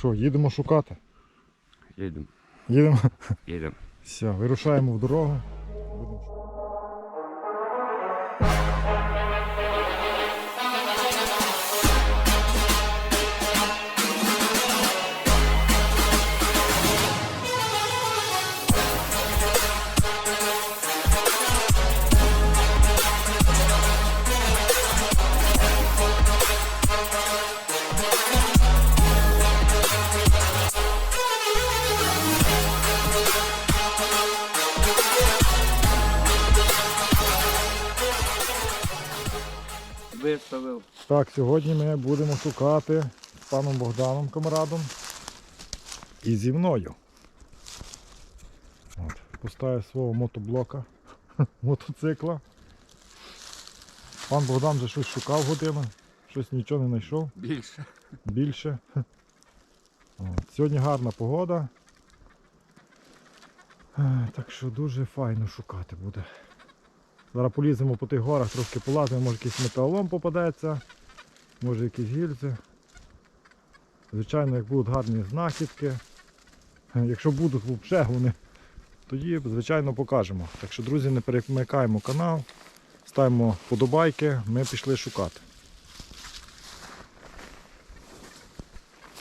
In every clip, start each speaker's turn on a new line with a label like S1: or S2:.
S1: Що, їдемо шукати?
S2: Їдемо.
S1: Їдемо.
S2: Їдемо.
S1: Все, вирушаємо в дорогу.
S2: Виставив.
S1: Так, сьогодні ми будемо шукати з паном Богданом камрадом і зі мною. От, поставив свого мотоблока, мотоцикла. Пан Богдан вже щось шукав годину, щось нічого не знайшов,
S2: Більше.
S1: більше. От, сьогодні гарна погода. Так що дуже файно шукати буде. Зараз поліземо по тих горах, трошки полазимо, може якийсь металолом попадеться, може якісь гільзи. Звичайно, як будуть гарні знахідки. Якщо будуть вони, тоді, звичайно, покажемо. Так що, друзі, не перемикаємо канал, ставимо подобайки, ми пішли шукати.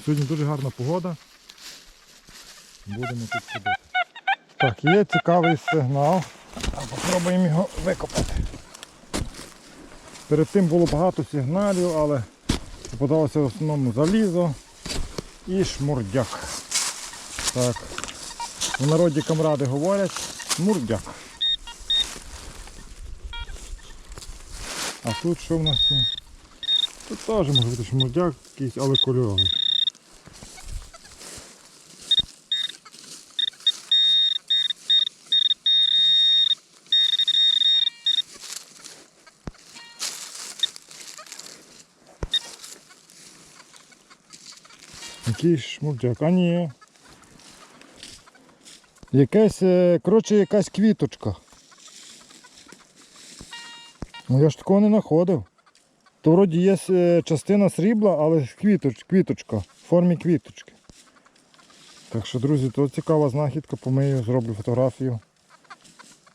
S1: Сьогодні дуже гарна погода. Будемо тут ходити. Так, є цікавий сигнал. А Попробуємо його викопати. Перед тим було багато сигналів, але попадалося в основному залізо і шмурдяк. Так. В народі камради говорять шмурдяк. А тут що в нас є? Тут теж може бути шмурдяк якийсь, але кольоровий. Який шмурдяк? А ні. Якась, е, коротше, якась квіточка. Ну я ж такого не знаходив. То вроді є е, частина срібла, але квіточ, квіточка, в формі квіточки. Так що, друзі, то цікава знахідка, помию, зроблю фотографію.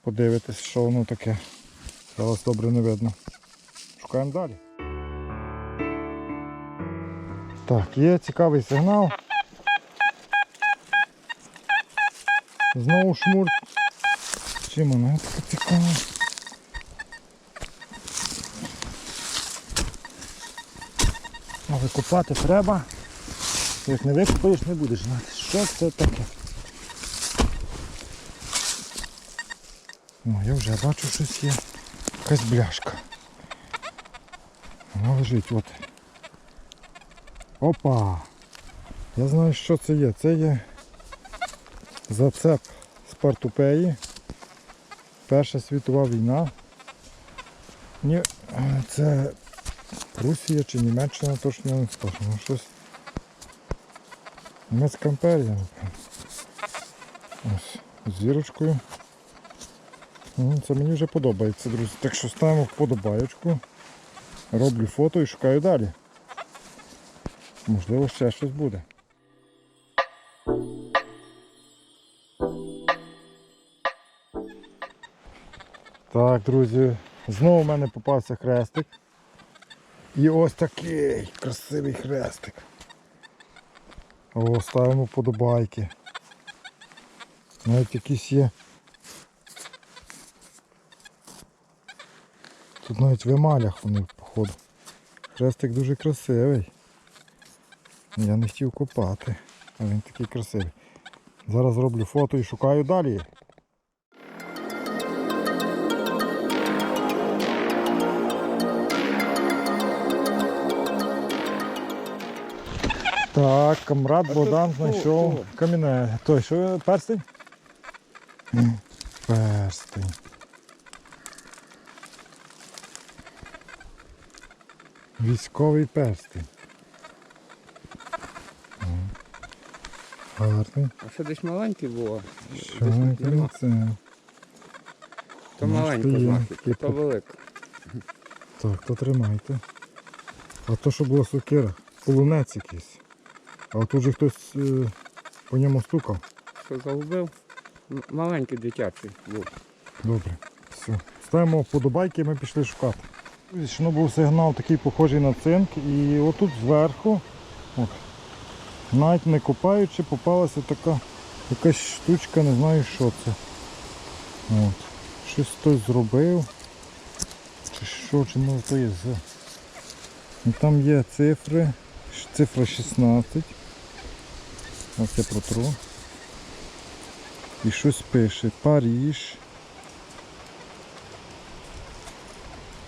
S1: Подивитись, що воно таке. Зараз добре не видно. Шукаємо далі. Так, є цікавий сигнал. Знову шмур. Чим воно таке цікаве? Але копати треба. Як не викопаєш, не будеш знати, що це таке. О, я вже бачу щось є. Якась бляшка. Вона лежить, от. Опа! Я знаю, що це є. Це є зацеп з портупеї. Перша світова війна. Ні, це Русія чи Німеччина, точно не скажу. Ну щось. Німецька імперія. Ось, зірочкою. Це мені вже подобається, друзі. Так що ставимо вподобаєчку. Роблю фото і шукаю далі. Можливо, ще щось буде. Так, друзі, знову в мене попався хрестик. І ось такий красивий хрестик. О, ставимо подобайки. Навіть якісь є. Тут навіть в емалях вони походу. Хрестик дуже красивий. Я не хотів копати, а він такий красивий. Зараз роблю фото і шукаю далі. Так, камрад Богдан знайшов каміне. Той, що перстень? Перстень. Військовий перстень. Гарний.
S2: А що десь маленький було?
S1: Що
S2: Десь
S1: це?
S2: То знахідка,
S1: типу.
S2: то велика.
S1: Так, то тримайте. А то, що була сокира, полунець якийсь. А тут же хтось е, по ньому стукав.
S2: Що загубив? М- Маленький дитячий був.
S1: Добре. Все. Ставимо вподобайки, ми пішли шукати. Друзі, був сигнал такий похожий на цинк. І отут зверху, от, навіть не копаючи, попалася така якась штучка, не знаю що це. От. Щось хтось зробив. Чи що, чи може то є з. Там є цифри. Цифра 16. Ось я протру. І щось пише. Паріж.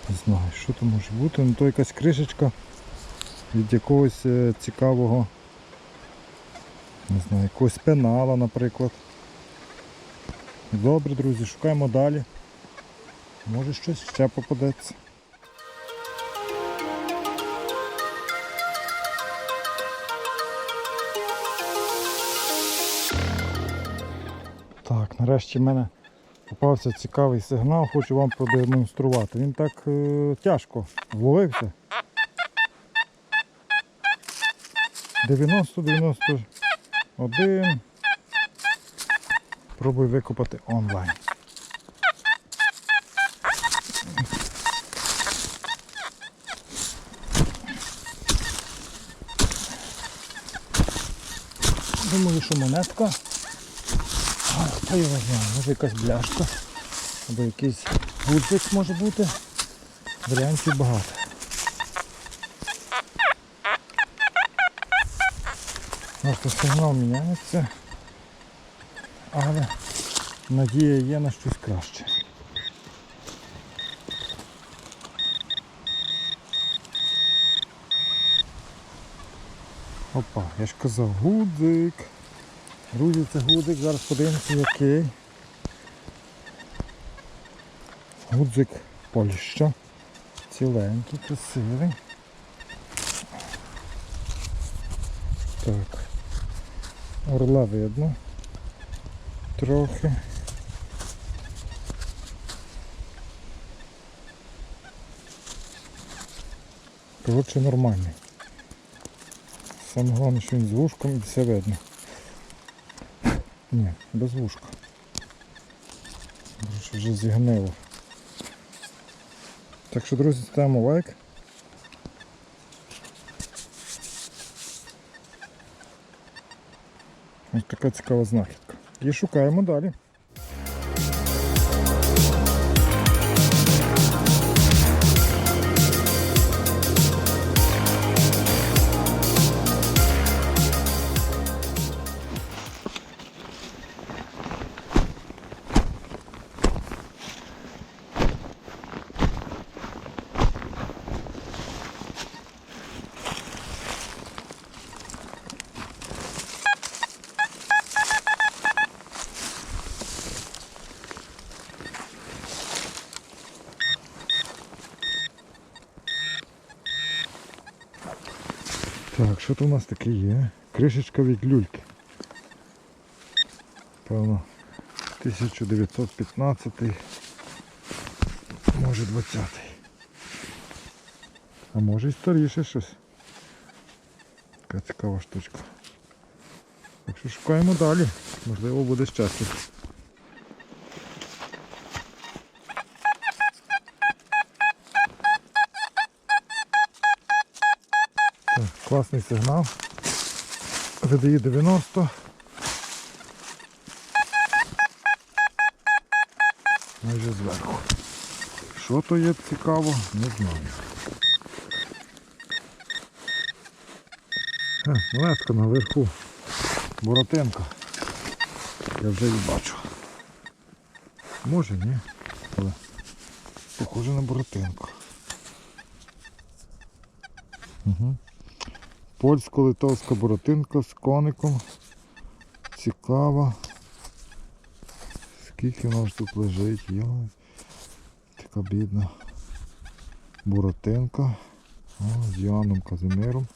S1: Не знаю, що то може бути, ну то якась кришечка від якогось е, цікавого, не знаю, якогось пенала, наприклад. Добре, друзі, шукаємо далі. Може щось ще попадеться. Так, нарешті в мене попався цікавий сигнал, хочу вам продемонструвати. Він так е, тяжко вловився. 90-91. Пробую викопати онлайн. Думаю, що монетка. А, Хто його знає, може якась бляшка. Або якийсь гудзик може бути. Варіантів багато. Просто сигнал міняється. Але надія є на щось краще. Опа, я ж казав, гудзик. Друзі, це гудзик, зараз подивимося який. Гудзик Польща. Ціленький, красивий. Так. Орла видно. Трохи. Коротше, нормальний. Саме головне, що він з вушком і все видно. Ні, без вушка. Вже зігнило. Так що, друзі, ставимо лайк. Така цікава знахідка. І шукаємо далі. Що то у нас таке є? Кришечка від люльки. Певно, 1915, може 20. А може і старіше щось. Така цікава штучка. Так що шукаємо далі. Можливо буде щастя. Класний сигнал. Видає 90. Майже зверху. Що то є цікаво, не знаю. Е, монетка наверху. Боротенка. Я вже її бачу. Може ні. Але похоже на боротинку. Угу. Польсько-литовська боротинка з коником. Цікава. Скільки вона ж тут лежить, йой. Така бідна боротинка. О, з Йоанном Казимиром.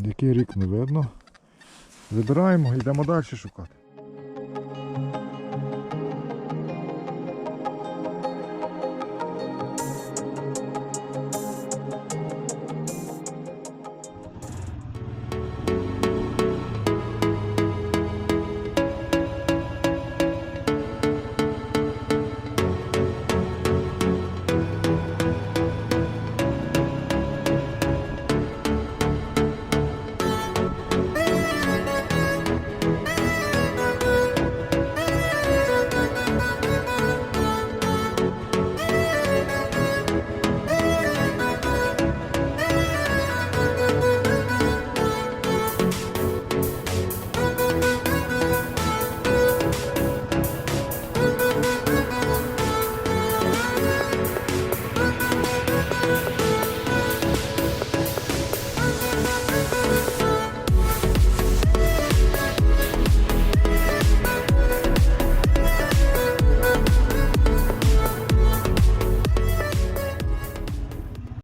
S1: Який рік не видно. Забираємо, йдемо далі шукати.